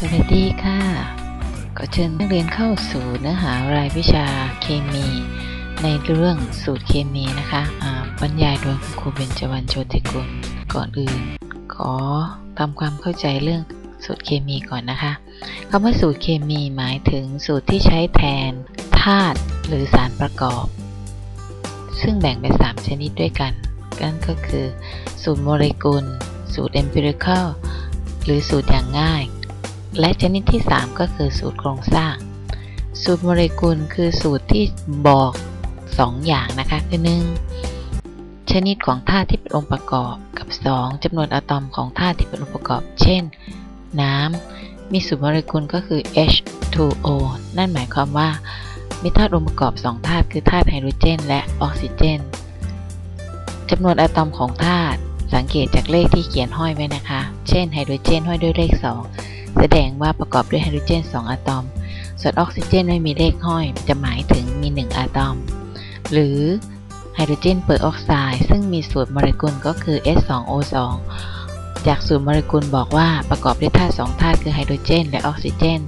สวัสดีค่ะก็เชิญนักเรียนเข้าสู่เนื้อหารายวิชาเคมี ในเรื่องสูตรเคมีนะคะะบรรยายโดยคุณครูเบญจวรรณโชติกุล ก่อนอื่น ขอทำความเข้าใจเรื่องสูตรเคมีก่อนนะคะคำว่าสูตรเคมีหมายถึงสูตรที่ใช้แทนธาตุหรือสารประกอบ ซึ่งแบ่งเป็น 3 ชนิดด้วยกันนั่นก็คือ สูตรโมเลกุล สูตร empirical หรือสูตรอย่างง่าย และชนิดที่ 3 ก็คือสูตรโครงสร้าง สูตรโมเลกุลคือสูตรที่บอก 2 อย่างนะคะคือ 1. ชนิดของธาตุที่เป็นองค์ประกอบกับ 2. จำนวนอะตอมของธาตุที่เป็นองค์ประกอบ เช่น น้ำมีสูตรโมเลกุลก็คือ H2O นั่นหมายความว่ามีธาตุองค์ประกอบ 2 ธาตุคือธาตุไฮโดรเจน และออกซิเจนจำนวนอะตอมของธาตุสังเกตจากเลขที่เขียนห้อยไว้นะคะ เช่นไฮโดรเจนห้อยด้วยเลข 2 ดงว่าประกอบด้วยไฮโดรเจน 2 อะตอม ส่วนออกซิเจนไม่มีเลขห้อย จะหมายถึงมี 1 อะตอม หรือไฮโดรเจนเปอร์ออกไซด์ซึ่งมีสูตรโมเลกุลก็คือ S2O2 จากสูตรโมเลกุลบอกว่าประกอบด้วยธาตุ2ธาตุคือไฮโดรเจน และออกซิเจน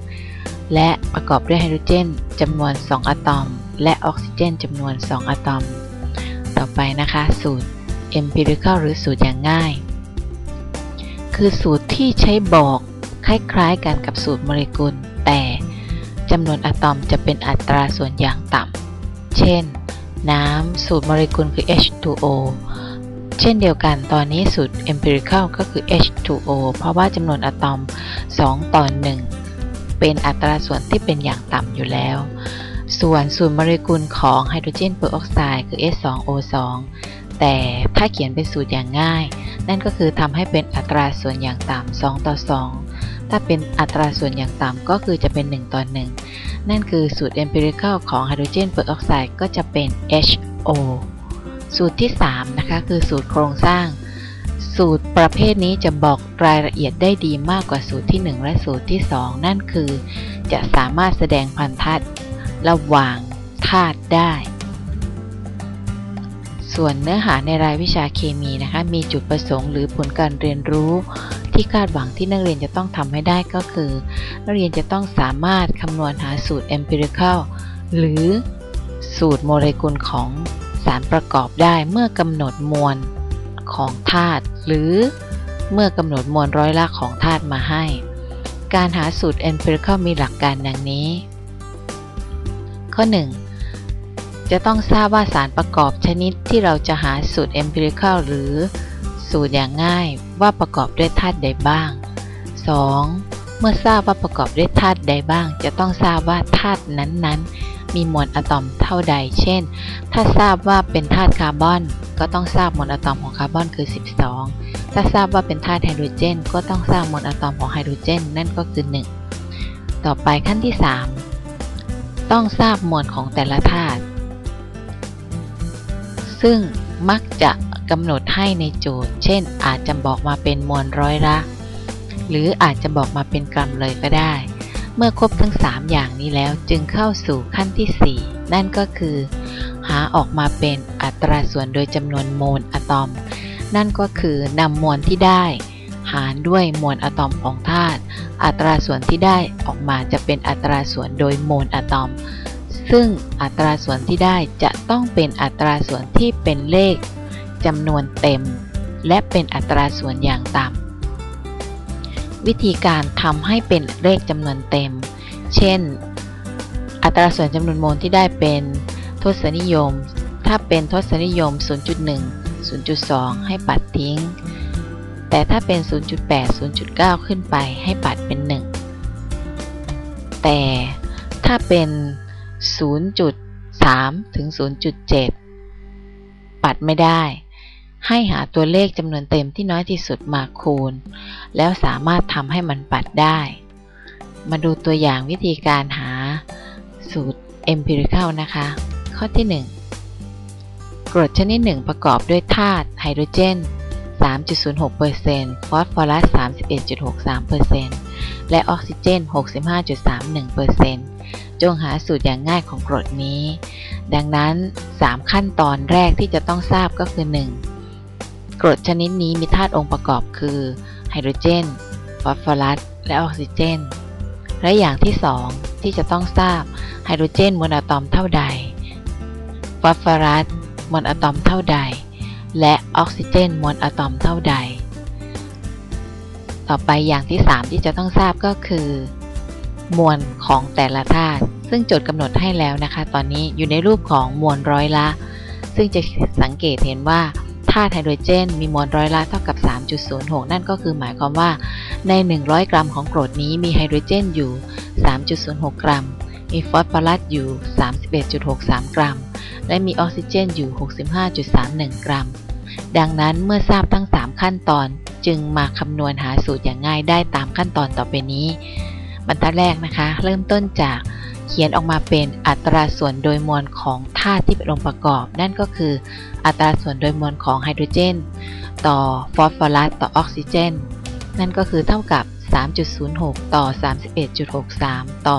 และประกอบด้วยไฮโดรเจนจำนวน 2 อะตอม และออกซิเจนจำนวน 2 อะตอม ต่อไปนะคะ สูตร empirical หรือสูตรอย่างง่าย คือสูตรที่ใช้บอก คล้ายๆกันกับสูตรโมเลกุล แต่จำนวนอะตอมจะเป็นอัตราส่วนอย่างต่ำ เช่น น้ำสูตรโมเลกุลคือ H2O เช่นเดียวกันตอนนี้สูตร empirical ก็คือ H2O เพราะว่าจำนวนอะตอม 2 ต่อ 1 เป็นอัตราส่วนที่เป็นอย่างต่ำอยู่แล้ว ส่วนสูตรโมเลกุลของไฮโดรเจนเปอร์ออกไซด์คือ S2O2 แต่ถ้าเขียนเป็นสูตรอย่างง่าย นั่นก็คือทำให้เป็นอัตราส่วนอย่างต่ำ 2 ต่อ 2 ถ้าเป็นอัตราส่วนอย่างต่ำก็คือจะเป็น 1 ต่อ 1 นั่นคือสูตร empirical ของไฮโดรเจนเปอร์ออกไซด์ก็จะเป็น HO สูตรที่ 3 นะคะ คือสูตรโครงสร้าง สูตรประเภทนี้จะบอกรายละเอียดได้ดีมากกว่าสูตรที่ 1 และสูตรที่ 2 นั่นคือ จะสามารถแสดงพันธะระหว่างธาตุได้ ส่วนเนื้อหาในรายวิชาเคมีนะคะ มีจุดประสงค์หรือผลการเรียนรู้ ที่คาดหวังที่นักเรียนจะต้องทำให้ได้ก็คือ นักเรียนจะต้องสามารถคำนวณหาสูตร empirical หรือสูตรโมเลกุลของสารประกอบได้เมื่อกำหนดมวลของธาตุหรือเมื่อกำหนดมวลร้อยละของธาตุมาให้ การหาสูตร empirical มีหลักการดังนี้ ข้อ 1 จะต้องทราบว่าสารประกอบชนิดที่เราจะหาสูตร empirical หรือ สูตรอย่างง่ายว่าประกอบด้วยธาตุใดบ้าง 2. เมื่อทราบว่าประกอบด้วยธาตุใดบ้าง จะต้องทราบว่าธาตุนั้นๆ มีมวลอะตอมเท่าใด เช่น ถ้าทราบว่าเป็นธาตุคาร์บอน ก็ต้องทราบมวลอะตอมของคาร์บอนคือ 12 ถ้าทราบว่าเป็นธาตุไฮโดรเจน ก็ต้องทราบมวลอะตอมของไฮโดรเจน นั่นก็คือ 1 ต่อไปขั้นที่ 3 ต้องทราบมวลของแต่ละธาตุซึ่งมักจะ กำหนดให้ในโจทย์ เช่น อาจจะบอกมาเป็นมวลร้อยละ หรืออาจจะบอกมาเป็นกรัมเลยก็ได้ เมื่อครบทั้ง 3 อย่างนี้แล้วจึงเข้าสู่ขั้นที่ 4 นั่นก็คือ หาออกมาเป็นอัตราส่วนโดยจำนวนโมลอะตอม นั่นก็คือนำมวลที่ได้ หารด้วยมวลอะตอมของธาตุ อัตราส่วนที่ได้ออกมาจะเป็นอัตราส่วนโดยโมลอะตอม ซึ่งอัตราส่วนที่ได้จะต้องเป็นอัตราส่วนที่เป็นเลข จำนวนเต็ม และเป็นอัตราส่วนอย่างต่ำ วิธีการทำให้เป็นเลขจำนวนเต็ม เช่น อัตราส่วนจำนวนโมลที่ได้เป็นทศนิยม ถ้าเป็นทศนิยม 0.1 0.2 ให้ปัดทิ้ง แต่ถ้าเป็น 0.8 0.9 ขึ้นไปให้ปัดเป็น 1 แต่ถ้าเป็น 0.3 ถึง 0.7 ปัดไม่ได้ ให้หาตัวเลขจำนวนเต็มที่น้อยที่สุดมาคูณ แล้วสามารถทำให้มันปัดได้ มาดูตัวอย่างวิธีการหาสูตร empirical นะคะ ข้อที่ 1 กรดชนิดหนึ่งประกอบด้วยธาตุไฮโดรเจน 3.06%ฟอสฟอรัส 31.63%และออกซิเจน 65.31%จงหาสูตรอย่างง่ายของกรดนี้ ดังนั้น 3 ขั้นตอนแรกที่จะต้องทราบก็คือ 1. กรดชนิดนี้มีธาตุองค์ประกอบคือไฮโดรเจน ฟอสฟอรัส และออกซิเจน และอย่างที่2ที่จะต้องทราบไฮโดรเจนมวลอะตอมเท่าใด ฟอสฟอรัสมวลอะตอมเท่าใด และออกซิเจนมวลอะตอมเท่าใด ต่อไปอย่างที่3ที่จะต้องทราบก็คือ มวลของแต่ละธาตุซึ่งโจทย์กำหนดให้แล้วนะคะ ตอนนี้อยู่ในรูปของมวลร้อยละ ซึ่งจะสังเกตเห็นว่า ธาตุไฮโดรเจน มีมวลร้อยละเท่ากับ 3.06 นั่นก็คือหมายความว่า ใน 100 กรัมของกรดนี้มีไฮโดรเจนอยู่ 3.06 กรัม มีฟอสฟอรัสอยู่ 31.63 กรัม และมีออกซิเจนอยู่ 65.31 กรัม ดังนั้นเมื่อทราบทั้ง 3 ขั้นตอนจึงมาคำนวณหาสูตรอย่างง่ายได้ตามขั้นตอนต่อไปนี้ บรรทัดแรกนะคะ เริ่มต้นจาก เขียนออกมาเป็นอัตราส่วนโดยมวลของธาตุที่เป็นองค์ประกอบ นั่นก็คืออัตราส่วนโดยมวลของไฮโดรเจน ต่อฟอสฟอรัสต่อออกซิเจน นั่นก็คือเท่ากับ 3.06 ต่อ 31.63 ต่อ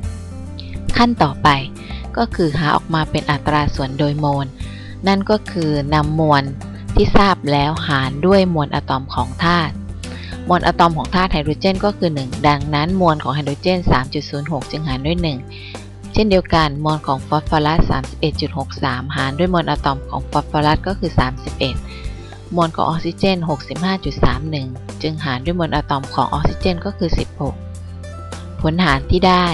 65.31 ขั้นต่อไปก็คือหาออกมาเป็นอัตราส่วนโดยโมล นั่นก็คือนำมวลที่ทราบแล้วหารด้วยมวลอะตอมของธาตุ มวลอะตอมของธาตุไฮโดรเจนก็คือ 1 ดังนั้นมวลของไฮโดรเจน 3.06 จึงหารด้วย 1 เช่นเดียวกันมวลของฟอสฟอรัส 31.63 หารด้วยมวลอะตอมของฟอสฟอรัสก็คือ 31 มวลของออกซิเจน 65.31 จึงหารด้วยมวลอะตอมของออกซิเจนก็คือ 16 ผลหารที่ได้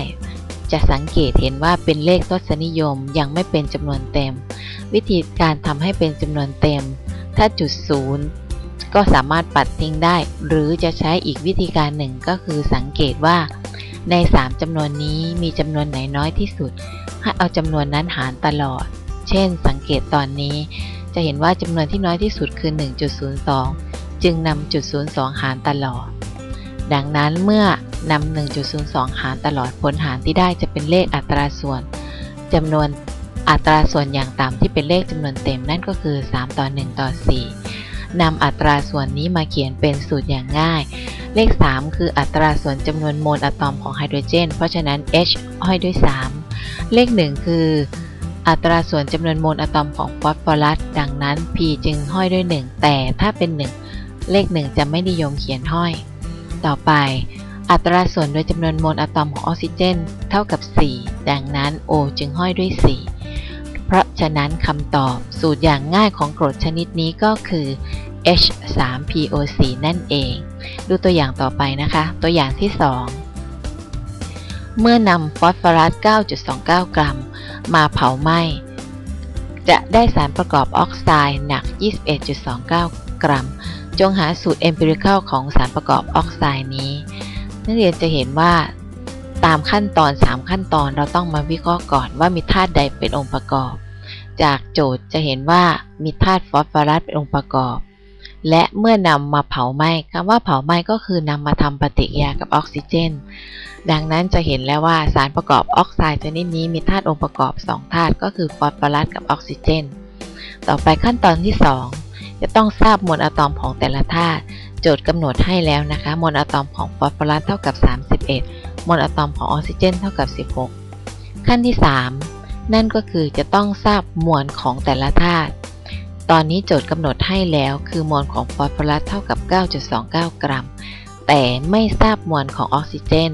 จะสังเกตเห็นว่าเป็นเลขทศนิยมยังไม่เป็นจำนวนเต็ม วิธีการทำให้เป็นจำนวนเต็ม ถ้าจุดศูนย์ ก็สามารถปัดทิ้งได้ หรือจะใช้อีกวิธีการหนึ่งก็คือสังเกตว่า ใน 3จำนวนนี้มีจำนวนไหนน้อยที่สุด ให้เอาจำนวนนั้นหารตลอด เช่น สังเกตตอนนี้ จะเห็นว่าจำนวนที่น้อยที่สุดคือ 1.02 จึงนำจุด02 หารตลอด ดังนั้นเมื่อนำ1.02 หารตลอดผลหารที่ได้จะเป็นเลขอัตราส่วนจำนวนอัตราส่วนอย่างต่ำที่เป็นเลขจำนวนเต็มนั่นก็คือ 3 ต่อ 1 ต่อ 4 นำอัตราส่วนนี้มาเขียนเป็นสูตรอย่างง่าย เลข 3 คืออัตราส่วนจำนวนโมลอะตอมของไฮโดรเจน เพราะฉะนั้น H ห้อยด้วย 3 เลข 1 คือ อัตราส่วนจำนวนโมลอะตอมของฟอสฟอรัส ดังนั้น P จึงห้อยด้วย 1 แต่ถ้าเป็น 1 เลข 1 จะไม่นิยมเขียนห้อย ต่อไปอัตราส่วนโดยจำนวนโมลอะตอมของออกซิเจน เท่ากับ 4 ดังนั้น O จึงห้อยด้วย 4 เพราะฉะนั้นคำตอบสูตรอย่างง่ายของกรดชนิดนี้ก็คือ H3PO4 นั่นเอง ดูตัวอย่างต่อไปนะคะ ตัวอย่างที่ 2 เมื่อนำฟอสฟอรัส 9.29 กรัม มาเผาไหม้ จะได้สารประกอบออกไซด์หนัก 21.29 กรัม จงหาสูตร empirical ของสารประกอบออกไซด์นี้ นักเรียนจะเห็นว่า ตามขั้นตอน 3 ขั้นตอนเราต้องมาวิเคราะห์ก่อนว่ามีธาตุใดเป็นองค์ประกอบ จากโจทย์จะเห็นว่ามีธาตุฟอสฟอรัสเป็นองค์ประกอบ และเมื่อนำมาเผาไหม้คำว่าเผาไหม้ก็คือนำมาทำปฏิกิริยากับออกซิเจน ดังนั้นจะเห็นแล้วว่าสารประกอบออกไซด์ชนิดนี้มีธาตุองค์ประกอบ 2 ธาตุก็คือฟอสฟอรัสกับออกซิเจน ต่อไปขั้นตอนที่ 2 จะต้องทราบมวลอะตอมของแต่ละธาตุโจทย์กำหนดให้แล้วนะคะ มวลอะตอมของฟอสฟอรัสเท่ากับ 31 มวลอะตอมของออกซิเจนเท่ากับ 16 ขั้นที่ 3 นั่นก็คือจะต้องทราบมวลของแต่ละธาตุ ตอนนี้โจทย์กำหนดให้แล้วคือมวลของฟอสฟอรัสเท่ากับ 9.29 กรัม แต่ไม่ทราบมวลของออกซิเจน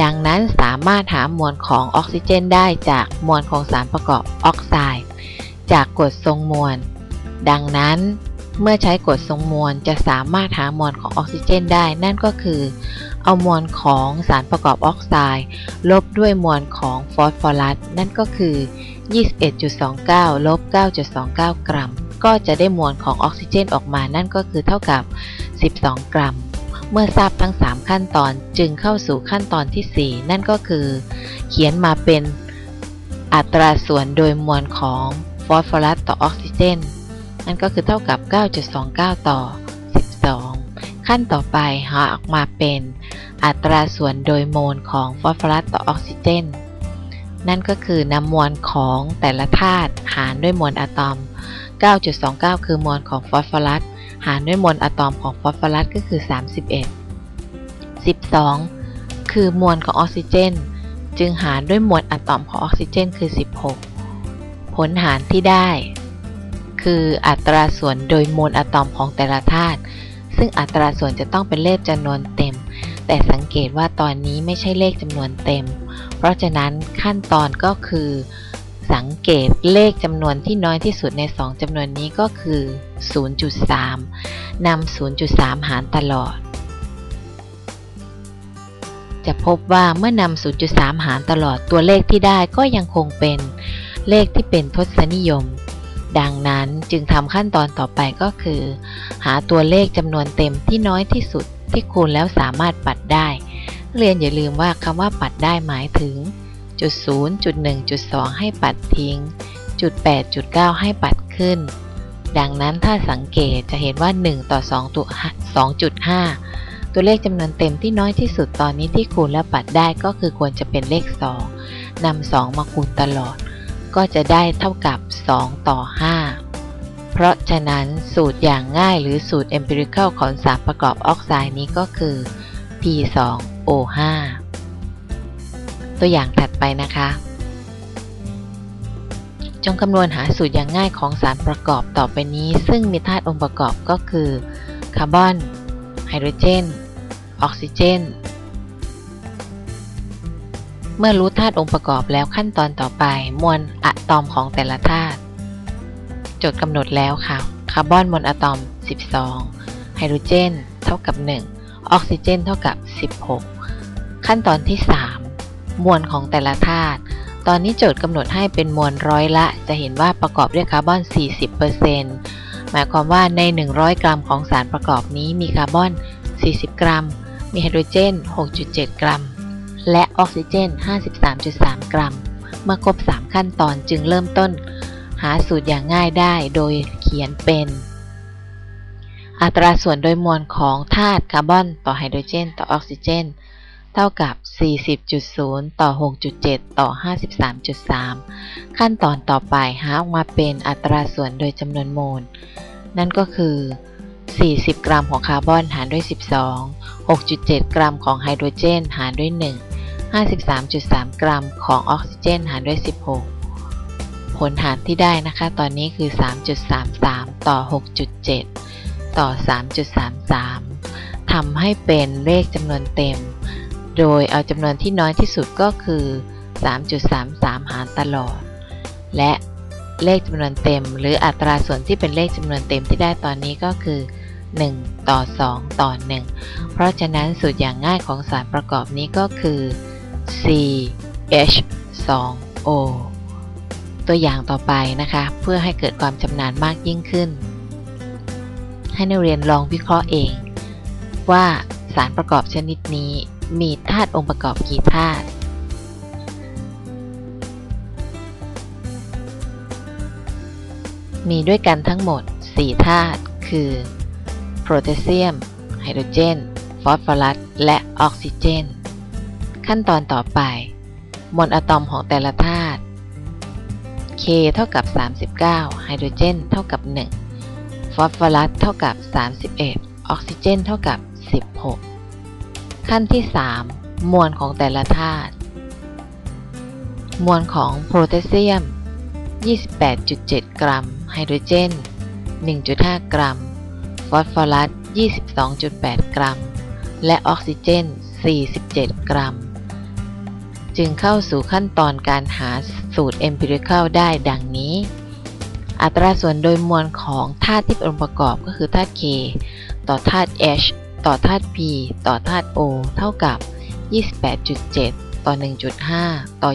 ดังนั้นสามารถหามวลของออกซิเจนได้จากมวลของสารประกอบออกไซด์ จากกฎทรงมวล ดังนั้นเมื่อใช้กฎทรงมวลจะสามารถหามวลของออกซิเจนได้ นั่นก็คือ เอามวลของสารประกอบออกไซด์ลบด้วยมวลของฟอสฟอรัสนั่นก็คือ 21.29 ลบ 9.29 กรัม ก็จะได้มวลของออกซิเจนออกมานั่นก็คือเท่ากับ 12 กรัม เมื่อทราบทั้ง 3 ขั้นตอนจึงเข้าสู่ขั้นตอนที่ 4 นั่นก็คือ เขียนมาเป็นอัตราส่วนโดยมวลของฟอสฟอรัสต่อออกซิเจน นั่นก็คือเท่ากับ 9.29 ต่อ 12 ขั้นต่อไปหาออกมาเป็น อัตราส่วนโดยโมลของฟอสฟอรัสต่อออกซิเจน นั่นก็คือนำมวลของแต่ละธาตุหารด้วยมวลอะตอม 9.29 คือมวลของฟอสฟอรัสหารด้วยมวลอะตอมของฟอสฟอรัสก็คือ 31 12 คือมวลของออกซิเจน จึงหารด้วยมวลอะตอมของออกซิเจนคือ 16 ผลหารที่ได้ คืออัตราส่วนโดยมวลอะตอมของแต่ละธาตุซึ่งอัตราส่วนจะต้องเป็นเลขจำนวนเต็ม แต่สังเกตว่าตอนนี้ไม่ใช่เลขจำนวนเต็ม เพราะฉะนั้นขั้นตอนก็คือ สังเกตเลขจำนวนที่น้อยที่สุดใน 2จำนวนนี้ก็คือ 0.3นำ0.3 หารตลอด จะพบว่าเมื่อนำ0.3 หารตลอดตัวเลขที่ได้ก็ยังคงเป็นเลขที่เป็นทศนิยม ดังนั้นจึงทำขั้นตอนต่อไปก็คือ หาตัวเลขจำนวนเต็มที่น้อยที่สุด ที่คูณแล้วสามารถปัดได้ เรียนอย่าลืมว่าคำว่าปัดได้หมายถึงจุด0จุด1จุด2ให้ปัดทิ้ง จุด8จุด9ให้ปัดขึ้น ดังนั้นถ้าสังเกตจะเห็นว่า 1 ต่อ2ตัว2.5 ตัวเลขจำนวนเต็มที่น้อยที่สุดตอนนี้ที่คูณและปัดได้ก็คือควรจะเป็นเลข 2นำ2มาคูณตลอด ก็จะได้เท่ากับ 2 ต่อ 5 เพราะฉะนั้นสูตรอย่างง่ายหรือสูตร empirical ของสารประกอบออกไซด์นี้ก็คือ P2O5 ตัวอย่างถัดไปนะคะ จงคำนวณหาสูตรอย่างง่ายของสารประกอบต่อไปนี้ ซึ่งมีธาตุองค์ประกอบก็คือคาร์บอนไฮโดรเจน ออกซิเจน เมื่อรู้ธาตุองค์ประกอบแล้วขั้นตอนต่อไป มวลอะตอมของแต่ละธาตุ จดกำหนดแล้วค่ะ คาร์บอนมวลอะตอม 12 ไฮโดรเจน เท่ากับ 1 ออกซิเจน เท่ากับ 16 ขั้นตอนที่ 3 มวลของแต่ละธาตุ ตอนนี้โจทย์กำหนดให้เป็นมวลร้อยละ จะเห็นว่าประกอบด้วยคาร์บอน 40%หมายความว่าใน 100 กรัมของสารประกอบนี้มีคาร์บอน 40 กรัม มีไฮโดรเจน 6.7 กรัม และออกซิเจน 53.3 กรัม เมื่อครบ 3 ขั้นตอนจึงเริ่มต้น หาสูตรอย่างง่ายได้โดยเขียนเป็น อัตราส่วนโดยมวลของธาตุคาร์บอนต่อไฮโดรเจน ต่อออกซิเจน เท่ากับ 40.0 ต่อ 6.7 ต่อ 53.3 ขั้นตอนต่อไปหาออกมาเป็นอัตราส่วนโดยจำนวนโมล นั่นก็คือ 40 กรัมของคาร์บอนหารด้วย 12 6.7 กรัมของไฮโดรเจน หารด้วย 1 53.3 กรัมของออกซิเจน หารด้วย 16 ผลหารที่ได้นะคะ ตอนนี้คือ 3.33 ต่อ 6.7 ต่อ 3.33 ทำให้เป็นเลขจำนวนเต็ม โดยเอาจำนวนที่น้อยที่สุดก็คือ 3.33 หารตลอด และเลขจำนวนเต็ม หรืออัตราส่วนที่เป็นเลขจำนวนเต็มที่ได้ตอนนี้ก็คือ 1 ต่อ 2 ต่อ 1 เพราะฉะนั้นสูตรอย่างง่ายของสารประกอบนี้ก็คือ CH2O ตัวอย่างต่อไปนะคะ เพื่อให้เกิดความชำนาญมากยิ่งขึ้น ให้นักเรียนลองวิเคราะห์เอง ว่าสารประกอบชนิดนี้มีธาตุองค์ประกอบกี่ธาตุมีด้วยกันทั้งหมด 4 ธาตุ คือโพแทสเซียม ไฮโดรเจน ฟอสฟอรัส และออกซิเจน ขั้นตอนต่อไป มวลอะตอมของแต่ละธาตุ K เท่ากับ 39 ไฮโดรเจนเท่ากับ 1 ฟอสฟอรัสเท่ากับ 31 ออกซิเจนเท่ากับ 16 ขั้นที่ 3 มวลของแต่ละธาตุ มวลของโพแทสเซียม 28.7 กรัม ไฮโดรเจน 1.5 กรัม ฟอสฟอรัส 22.8 กรัม และออกซิเจน 47 กรัม จึงเข้าสู่ขั้นตอนการหาสูตร empirical ได้ดังนี้ อัตราส่วนโดยมวลของธาตุที่เป็นองค์ประกอบก็คือธาตุ K ต่อธาตุ H ต่อธาตุ P ต่อธาตุ O เท่ากับ 28.7 ต่อ 1.5 ต่อ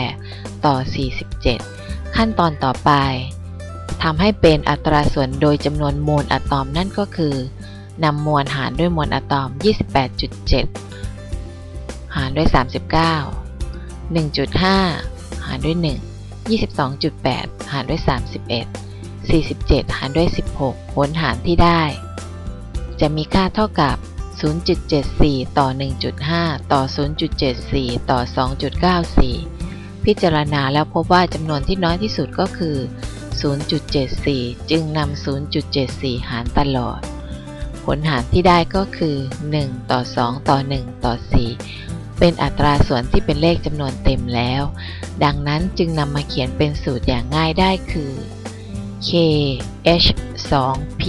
22.8 ต่อ 47 ขั้นตอนต่อไปทำให้เป็นอัตราส่วนโดยจำนวนโมลอะตอมนั่นก็คือนำมวลหารด้วยมวลอะตอม 28.7 หารด้วย 39 1.5 หารด้วย 1 22.8 หารด้วย 31 47 หารด้วย 16 ผลหารที่ได้ จะมีค่าเท่ากับ 0.74 ต่อ 1.5 ต่อ 0.74 ต่อ 2.94 พิจารณาแล้วพบว่าจำนวนที่น้อยที่สุดก็คือ 0.74 จึงนำ 0.74 หารตลอดผลหารที่ได้ก็คือ 1 ต่อ 2 ต่อ 1 ต่อ 4 เป็นอัตราส่วนที่เป็นเลขจำนวนเต็มแล้ว ดังนั้นจึงนำมาเขียนเป็นสูตรอย่างง่ายได้คือ k h 2 p